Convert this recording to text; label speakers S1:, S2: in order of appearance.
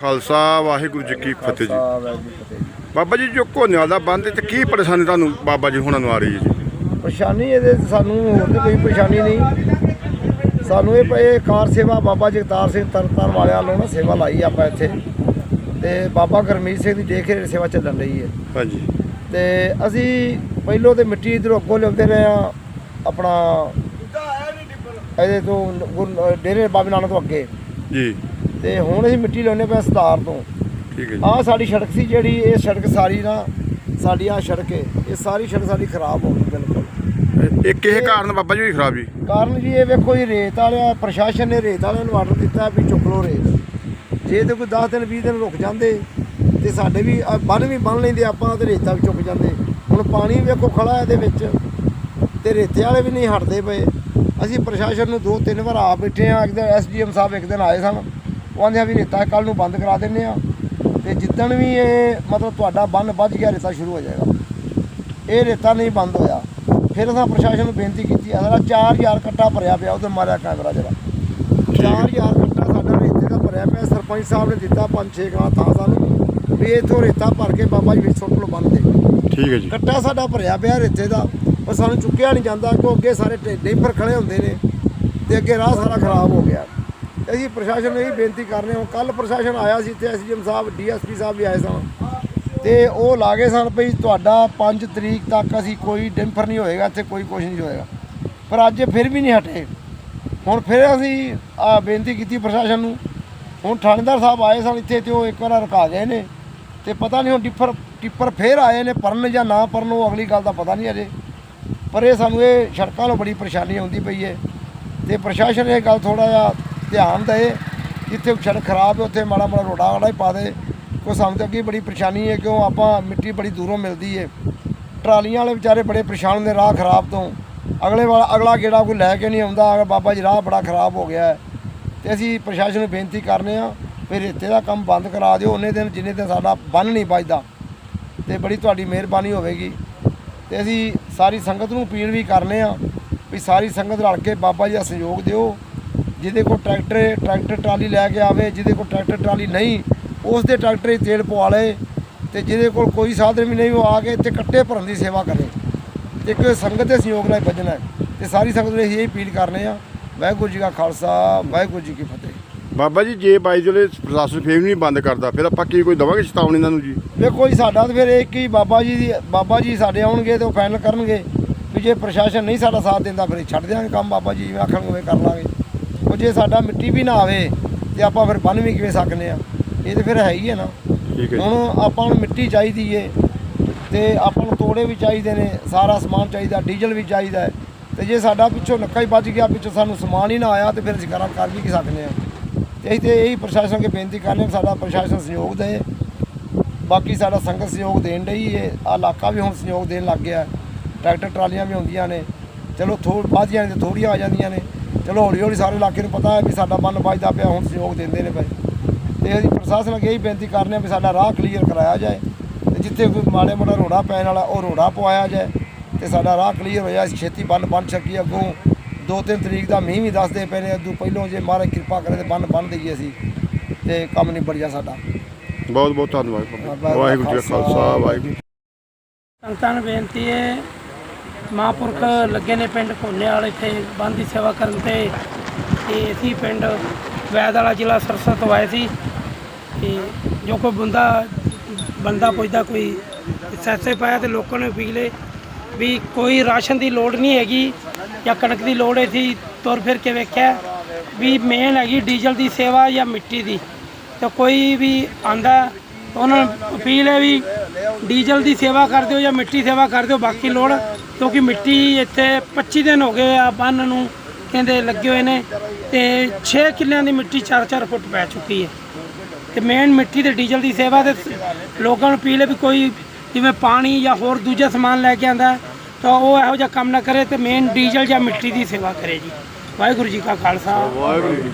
S1: ਖਾਲਸਾ ਵਾਹਿਗੁਰੂ ਜੀ ਕੀ ਫਤਿਹ ਜੀ। ਬਾਬਾ ਜੀ ਜੋ ਘੋਨਿਆਂ ਦਾ ਬੰਦ ਤੇ ਕੀ ਪਰੇਸ਼ਾਨੀ ਤੁਹਾਨੂੰ ਬਾਬਾ ਜੀ ਹੁਣਾਂ ਨੂੰ ਆ ਰਹੀ ਹੈ ਜੀ?
S2: ਪਰੇਸ਼ਾਨੀ ਇਹਦੇ 'ਚ ਸਾਨੂੰ ਹੋਰ ਤੇ ਕੋਈ ਪਰੇਸ਼ਾਨੀ ਨਹੀਂ। ਸਾਨੂੰ ਇਹ ਪਏ ਕਾਰ ਸੇਵਾ ਬਾਬਾ ਜਗਤਾਰ ਸਿੰਘ ਤਰਨਤਾਰਨ ਵਾਲਿਆਂ ਵੱਲੋਂ ਨਾ ਸੇਵਾ ਲਾਈ ਆਪਾਂ ਇੱਥੇ। ਤੇ ਬਾਬਾ ਗਰਮੀਤ ਸਿੰਘ ਦੀ ਦੇਖ ਰੇਖ ਸੇਵਾ ਚੱਲਣ ਰਹੀ ਹੈ।
S1: ਹਾਂਜੀ।
S2: ਤੇ ਅਸੀਂ ਪਹਿਲੋਂ ਤੇ ਮਿੱਟੀ ਇਧਰੋਂ ਅੱਗੋਂ ਲਿਆਉਂਦੇ ਰਹੇ ਆ ਆਪਣਾ ਇਹਦੇ ਤੋਂ ਗੁਰ- ਡੇਰੇ ਬਾਬੇ ਨਾਨਕ ਤੋਂ ਅੱਗੇ।
S1: ਜੀ।
S2: ਤੇ ਹੁਣ ਅਸੀਂ ਮਿੱਟੀ ਲਿਆਉਂਦੇ ਪਏ ਸਤਾਰ ਤੋਂ।
S1: ਠੀਕ ਹੈ ਜੀ।
S2: ਆਹ ਸਾਡੀ ਸੜਕ ਸੀ ਜਿਹੜੀ ਇਹ ਸੜਕ ਸਾਰੀ ਨਾ ਸਾਡੀ ਆਹ ਸੜਕ ਹੈ ਇਹ ਸਾਰੀ ਸੜਕ ਸਾਡੀ ਖਰਾਬ ਹੋ ਗਈ ਬਿਲਕੁਲ।
S1: ਇਹ ਕਿਸੇ ਕਾਰਨ ਬਾਬਾ ਜੀ ਹੋਈ ਖਰਾਬ ਜੀ?
S2: ਕਾਰਨ ਜੀ ਇਹ ਵੇਖੋ ਜੀ ਰੇਤ ਵਾਲਿਆ ਪ੍ਰਸ਼ਾਸਨ ਨੇ ਰੇਤ ਵਾਲਿਆਂ ਨੂੰ ਆਰਡਰ ਦਿੱਤਾ ਵੀ ਚੁੱਕ ਲਓ ਰੇਤ। ਜੇ ਤੇ ਕੋਈ 10 ਦਿਨ 20 ਦਿਨ ਰੁਕ ਜਾਂਦੇ ਤੇ ਸਾਡੇ ਵੀ ਬੰਨ ਵੀ ਬੰਨ ਲੈਂਦੇ ਆਪਾਂ ਤੇ ਰੇਤਾ ਵੀ ਚੁੱਕ ਜਾਂਦੇ। ਹੁਣ ਪਾਣੀ ਵੇਖੋ ਖੜਾ ਇਹਦੇ ਵਿੱਚ ਤੇ ਰੇਤੇ ਵਾਲੇ ਵੀ ਨਹੀਂ ਹਟਦੇ ਪਏ। ਅਸੀਂ ਪ੍ਰਸ਼ਾਸਨ ਨੂੰ ਦੋ ਤਿੰਨ ਵਾਰ ਆ ਬੈਠੇ ਆ ਇੱਕ ਦਿਨ ਐਸਡੀਐਮ ਸਾਹਿਬ ਇੱਕ ਦਿਨ ਆਏ ਸਨ ਉਹ ਆਂਦੇ ਆ ਵੀ ਰੇਤਾ ਕੱਲ ਨੂੰ ਬੰਦ ਕਰਾ ਦਿੰਨੇ ਆ। ਤੇ ਜਿੱਦਣ ਵੀ ਇਹ ਮਤਲਬ ਤੁਹਾਡਾ ਬੰਨ ਵੱਜ ਗਿਆ ਰੇਤਾ ਸ਼ੁਰੂ ਹੋ ਜਾਏਗਾ। ਇਹ ਰੇਤਾ ਨਹੀਂ ਬੰਦ ਹੋਇਆ। ਫਿਰ ਅਸਾਂ ਪ੍ਰਸ਼ਾਸਨ ਨੂੰ ਬੇਨਤੀ ਕੀਤੀ ਆ ਸਾਡਾ 4000 ਕੱਟਾ ਭਰਿਆ ਪਿਆ ਉਹਦੇ ਮਾਰਿਆ ਕੈਮਰਾ ਜਿਹੜਾ। 4000 ਕੱਟਾ ਸਾਡਾ ਰੇਤੇ ਦਾ ਭਰਿਆ ਪਿਆ ਸਰਪੰਚ ਸਾਹਿਬ ਨੇ ਦਿੱਤਾ ਪੰਜ ਛੇ ਗਾਂ ਥਾਂ ਸਾਨੂੰ ਵੀ ਇਥੋਂ ਰੇਤਾ ਭਰ ਕੇ ਬਾਬਾ ਜੀ ਵਿੱਚ ਸੁੱਟ ਲਓ ਬੰਨ ਤੇ।
S1: ਠੀਕ ਹੈ ਜੀ।
S2: ਕੱਟਾ ਸਾਡਾ ਭਰਿਆ ਪਿਆ ਰੇਤੇ ਦਾ ਪਰ ਸਾਨੂੰ ਚੁੱਕਿਆ ਨਹੀਂ ਜਾਂਦਾ ਕਿਉਂ ਅੱਗੇ ਸਾਰੇ ਡੇਂਪਰ ਖੜੇ ਹੁੰਦੇ ਨੇ ਤੇ ਅੱਗੇ ਰਾਹ ਸਾਰਾ ਖਰਾਬ ਹੋ ਗਿਆ। ਅਸੀਂ ਪ੍ਰਸ਼ਾਸਨ ਨੂੰ ਇਹ ਬੇਨਤੀ ਕਰ ਰਹੇ ਹਾਂ ਕੱਲ ਪ੍ਰਸ਼ਾਸਨ ਆਇਆ ਸੀ ਇੱਥੇ ਐਸਡੀਐਮ ਸਾਹਿਬ, ਡੀਐਸਪੀ ਸਾਹਿਬ ਵੀ ਆਏ ਸਨ। ਤੇ ਉਹ ਲਾਗੇ ਸਨ ਭਈ ਤੁਹਾਡਾ 5 ਤਰੀਕ ਤੱਕ ਅਸੀਂ ਕੋਈ ਡਿੰਫਰ ਨਹੀਂ ਹੋਏਗਾ, ਇੱਥੇ ਕੋਈ ਕੁਝ ਨਹੀਂ ਹੋਏਗਾ। ਪਰ ਅੱਜ ਫਿਰ ਵੀ ਨਹੀਂ ਹਟੇ। ਹੁਣ ਫਿਰ ਅਸੀਂ ਆ ਬੇਨਤੀ ਕੀਤੀ ਪ੍ਰਸ਼ਾਸਨ ਨੂੰ। ਹੁਣ ਥਾਣੇਦਾਰ ਸਾਹਿਬ ਆਏ ਸਨ ਇੱਥੇ ਤੇ ਉਹ ਇੱਕ ਵਾਰ ਰੁਕਾ ਗਏ ਨੇ। ਤੇ ਪਤਾ ਨਹੀਂ ਹੁਣ ਟਿੱਪਰ ਟਿੱਪਰ ਫੇਰ ਆਏ ਨੇ ਪਰਨ ਜਾਂ ਨਾ ਪਰਨ ਉਹ ਅਗਲੀ ਗੱਲ ਦਾ ਪਤਾ ਨਹੀਂ ਅਜੇ। ਪਰ ਇਹ ਸਾਨੂੰ ਇਹ ਸੜਕਾਂ ਨੂੰ ਬੜੀ ਪਰੇਸ਼ਾਨੀ ਆਉਂਦੀ ਪਈ ਹੈ। ਤੇ ਪ੍ਰਸ਼ਾਸਨ ਇਹ ਗੱਲ ਥੋੜਾ ਜਿਹਾ ਧਿਆਨ ਦੇਏ ਜਿੱਥੇ ਸੜਕ ਖਰਾਬ ਹੈ, ਉੱਥੇ ਮਾੜਾ ਮਾੜਾ ਰੋੜਾ ਵਾਲਾ ਹੀ ਪਾ ਦੇ। ਕੋ ਸਾਨੂੰ ਤਾਂ ਅੱਗੇ ਬੜੀ ਪਰੇਸ਼ਾਨੀ ਹੈ, ਕਿਉਂ ਆਪਾਂ ਮਿੱਟੀ ਬੜੀ ਦੂਰੋਂ ਮਿਲਦੀ ਹੈ। ਟਰਾਲੀਆਂ ਵਾਲੇ ਵਿਚਾਰੇ ਬੜੇ ਪਰੇਸ਼ਾਨ ਹੁੰਦੇ, ਰਾਹ ਖਰਾਬ ਤੋਂ। ਅਗਲੇ ਵਾਲਾ ਅਗਲਾ ਗੇੜਾ ਕੋਈ ਲੈ ਕੇ ਨਹੀਂ ਆਉਂਦਾ ਅਗਰ ਬਾਬਾ ਜੀ, ਰਾਹ ਬੜਾ ਖਰਾਬ ਹੋ ਗਿਆ ਹੈ। ਤੇ ਅਸੀਂ ਪ੍ਰਸ਼ਾਸਨ ਨੂੰ ਬੇਨਤੀ ਕਰਨੇ ਆ, ਵੀ ਰੇਤੇ ਦਾ ਕੰਮ ਬੰਦ ਕਰਾ ਦਿਓ, ਉਹਨੇ ਦਿਨ, ਜਿੰਨੇ ਦਿਨ ਸਾਡਾ ਬੰਨ ਨਹੀਂ ਵੱਜਦਾ, ਤੇ ਬੜੀ ਤੁਹਾਡੀ ਮਿਹਰਬਾਨੀ ਹੋਵੇਗੀ। ਤੇ ਅਸੀਂ ਸਾਰੀ ਸੰਗਤ ਨੂੰ ਅਪੀਲ ਵੀ ਕਰਨੇ ਆ, ਵੀ ਸਾਰੀ ਸੰਗਤ ਰਲ ਕੇ ਬਾਬਾ ਜੀ ਦਾ ਸਹਿਯੋਗ ਦਿਓ। ਜਿਹਦੇ ਕੋਲ ਟਰੈਕਟਰ ਟਰੈਕਟਰ ਟਰਾਲੀ ਲੈ ਕੇ ਆਵੇ ਜਿਹਦੇ ਕੋਲ ਟਰੈਕਟਰ ਟਰਾਲੀ ਨਹੀਂ ਉਸ ਦੇ ਟਰੈਕਟਰ 'ਚ ਤੇਲ ਪਵਾ ਲਏ ਤੇ ਜਿਹਦੇ ਕੋਲ ਕੋਈ ਸਾਧਨ ਵੀ ਨਹੀਂ ਉਹ ਆ ਕੇ ਇੱਥੇ ਕੱਟੇ ਭਰਨ ਦੀ ਸੇਵਾ ਕਰੇ। ਤੇ ਇੱਕ ਸੰਗਤ ਦੇ ਸਹਿਯੋਗ ਨਾਲ ਵੱਜਣਾ ਹੈ ਤੇ ਸਾਰੀ ਸੰਗਤ ਨੂੰ ਇਹ ਅਪੀਲ ਕਰਨੇ ਆ ਵਾਹਿਗੁਰੂ ਜੀ ਕਾ ਖਾਲਸਾ ਵਾਹਿਗੁਰੂ ਜੀ ਕੀ ਫਤਿਹ।
S1: ਬਾਬਾ ਜੀ ਜੇ ਬਾਈ ਜਿਹੜੇ ਪ੍ਰਸ਼ਾਸਨ ਫੇਰ ਨਹੀਂ ਬੰਦ ਕਰਦਾ ਫਿਰ ਆਪਾਂ ਕੀ ਕੋਈ ਦਵਾਂਗੇ ਚੇਤਾਵਨੀ ਇਹਨਾਂ ਨੂੰ ਜੀ?
S2: ਵੇਖੋ ਜੀ ਸਾਡਾ ਤਾਂ ਫਿਰ ਇੱਕ ਹੀ ਬਾਬਾ ਜੀ ਦੀ ਬਾਬਾ ਜੀ ਸਾਡੇ ਆਉਣਗੇ ਤੇ ਉਹ ਫਾਈਨਲ ਕਰਨਗੇ ਵੀ ਜੇ ਪ੍ਰਸ਼ਾਸਨ ਨਹੀਂ ਸਾਡਾ ਸਾਥ ਦਿੰਦਾ ਫਿਰ ਛੱਡ ਦਿਆਂਗੇ ਕੰਮ ਬਾਬਾ ਜੀ ਜਿਵੇਂ ਆਖਣਗੇ ਉਵੇਂ ਕਰ ਲਾਂਗੇ। ਉਹ ਜੇ ਸਾਡਾ ਮਿੱਟੀ ਵੀ ਨਾ ਆਵੇ ਤੇ ਆਪਾਂ ਫਿਰ ਬੰਨ ਵੀ ਕਿਵੇਂ ਸਕਨੇ ਆ ਇਹ ਤੇ ਫਿਰ ਹੈ ਹੀ ਹੈ ਨਾ।
S1: ਠੀਕ ਹੈ
S2: ਹੁਣ ਆਪਾਂ ਨੂੰ ਮਿੱਟੀ ਚਾਹੀਦੀ ਏ ਤੇ ਆਪਾਂ ਨੂੰ ਤੋੜੇ ਵੀ ਚਾਹੀਦੇ ਨੇ ਸਾਰਾ ਸਮਾਨ ਚਾਹੀਦਾ ਡੀਜ਼ਲ ਵੀ ਚਾਹੀਦਾ ਹੈ। ਤੇ ਜੇ ਸਾਡਾ ਪਿੱਛੋਂ ਨੱਕਾ ਹੀ ਵੱਜ ਗਿਆ ਪਿੱਛੋਂ ਸਾਨੂੰ ਸਮਾਨ ਹੀ ਨਾ ਆਇਆ ਤੇ ਫਿਰ ਅਸੀਂ ਕਰਾਂ ਕਰ ਵੀ ਕੀ ਸਕਦੇ ਆ ਤੇ ਅਸੀਂ ਤੇ ਇਹੀ ਪ੍ਰਸ਼ਾਸਨ ਅੱਗੇ ਬੇਨਤੀ ਕਰਨੇ ਕਿ ਸਾਡਾ ਪ੍ਰਸ਼ਾਸਨ ਸਹਿਯੋਗ ਦੇ। ਬਾਕੀ ਸਾਡਾ ਸੰਗਤ ਸਹਿਯੋਗ ਦੇਣ ਲਈ ਹੈ ਆ ਇਲਾਕਾ ਵੀ ਹੁਣ ਸਹਿਯੋਗ ਦੇਣ ਲੱਗ ਗਿਆ। ਟਰੈਕਟਰ ਟਰਾਲੀਆਂ ਵੀ ਆਉਂਦੀਆਂ ਨੇ। ਚਲੋ ਥੋੜ ਨੇ ਤੇ ਥੋੜੀਆਂ ਆ ਜਾਂਦੀਆਂ ਨੇ। ਚਲੋ ਹੌਲੀ ਹੌਲੀ ਸਾਰੇ ਇਲਾਕੇ ਨੂੰ ਪਤਾ ਹੈ ਵੀ ਸਾਡਾ ਬੰਨ ਵੱਜਦਾ ਪਿਆ ਹੁਣ ਸਹਿਯੋਗ ਦਿੰਦੇ ਨੇ ਭਾਈ। ਤੇ ਅਸੀਂ ਪ੍ਰਸ਼ਾਸਨ ਅੱਗੇ ਇਹੀ ਬੇਨਤੀ ਕਰਨੇ ਆ ਵੀ ਸਾਡਾ ਰਾਹ ਕਲੀਅਰ ਕਰਾਇਆ ਜਾਏ ਤੇ ਜਿੱਥੇ ਕੋਈ ਮਾੜੇ ਮੋਟਾ ਰੋੜਾ ਪੈਣ ਵਾਲਾ ਉਹ ਰੋੜਾ ਪਵਾਇਆ ਜਾਏ ਤੇ ਸਾਡਾ ਰਾਹ ਕਲੀਅਰ ਹੋ ਜਾਏ ਅਸੀਂ ਛੇਤੀ ਬੰਨ ਬੰਨ ਸਕੀਏ ਅੱਗੋਂ। ਦੋ ਤਿੰਨ ਤਰੀਕ ਦਾ ਮੀਂਹ ਵੀ ਦੱਸਦੇ ਪਏ ਨੇ ਅੱਗੋਂ ਪਹਿਲੋਂ ਜੇ ਮਹਾਰਾਜ ਕਿਰਪਾ ਕਰੇ ਤੇ ਬੰਨ ਬੰਨ ਦਈਏ ਅਸੀਂ ਤੇ ਕੰਮ ਨਿਬੜ ਜਾ ਸਾਡਾ।
S1: ਬਹੁਤ ਬਹੁਤ ਧੰਨਵਾਦ। ਵਾਹਿਗੁਰੂ ਜੀ ਕਾ ਖਾਲਸਾ ਵਾਹਿਗੁਰੂ
S3: ਸੰਗਤਾਂ ਨੂੰ ਬੇਨਤੀ ਹੈ ਮਹਾਂਪੁਰਖ ਲੱਗੇ ਨੇ ਪਿੰਡ ਕੋਨੇ ਵਾਲੇ ਇੱਥੇ ਬੰਦ ਦੀ ਸੇਵਾ ਕਰਨ ਤੇ। ਤੇ ਅਸੀਂ ਪਿੰਡ ਵੈਦ ਵਾਲਾ ਜ਼ਿਲ੍ਹਾ ਸਰਸਾ ਤੋਂ ਆਏ ਸੀ। ਤੇ ਜੋ ਕੋਈ ਬੰਦਾ ਬੰਦਾ ਪੁੱਛਦਾ, ਕੋਈ ਸੈਸੇ ਪਾਇਆ ਤੇ ਲੋਕਾਂ ਨੇ ਅਪੀਲ ਹੈ ਵੀ ਕੋਈ ਰਾਸ਼ਨ ਦੀ ਲੋੜ ਨਹੀਂ ਹੈਗੀ ਜਾਂ ਕਣਕ ਦੀ ਲੋੜ ਹੈ ਸੀ ਤੁਰ ਫਿਰ ਕੇ ਵੇਖਿਆ ਵੀ ਮੇਨ ਹੈਗੀ ਡੀਜ਼ਲ ਦੀ ਸੇਵਾ ਜਾਂ ਮਿੱਟੀ ਦੀ। ਤਾਂ ਕੋਈ ਵੀ ਆਂਦਾ, ਉਹਨਾਂ ਨੂੰ ਅਪੀਲ ਹੈ ਵੀ ਡੀਜ਼ਲ ਦੀ ਸੇਵਾ ਕਰ ਦਿਓ ਜਾਂ ਮਿੱਟੀ ਸੇਵਾ ਕਰ ਦਿਓ, ਬਾਕੀ ਲੋੜ ਕਿਉਂਕਿ ਮਿੱਟੀ ਇੱਥੇ 25 ਦਿਨ ਹੋ ਗਏ ਆ ਬੰਨ ਨੂੰ, ਕਹਿੰਦੇ ਲੱਗੇ ਹੋਏ ਨੇ। ਤੇ 6 ਕਿੱਲਿਆਂ ਦੀ ਮਿੱਟੀ 4-4 ਫੁੱਟ ਪੈ ਚੁੱਕੀ ਹੈ। ਤੇ ਮੇਨ ਮਿੱਟੀ ਤੇ ਡੀਜ਼ਲ ਦੀ ਸੇਵਾ ਤੇ ਲੋਕਾਂ ਨੂੰ ਅਪੀਲ ਹੈ ਵੀ ਕੋਈ ਜਿਵੇਂ ਪਾਣੀ ਜਾਂ ਹੋਰ ਦੂਜਾ ਸਮਾਨ ਲੈ ਕੇ ਆਂਦਾ ਤਾਂ ਉਹ ਇਹੋ ਜਿਹਾ ਕੰਮ ਨਾ ਕਰੇ ਤੇ ਮੇਨ ਡੀਜ਼ਲ ਜਾਂ ਮਿੱਟੀ ਦੀ ਸੇਵਾ ਕਰੇ ਜੀ। ਵਾਹਿਗੁਰੂ ਜੀ ਕਾ ਖਾਲਸਾ।
S1: ਵਾਹਿਗੁਰੂ ਜੀ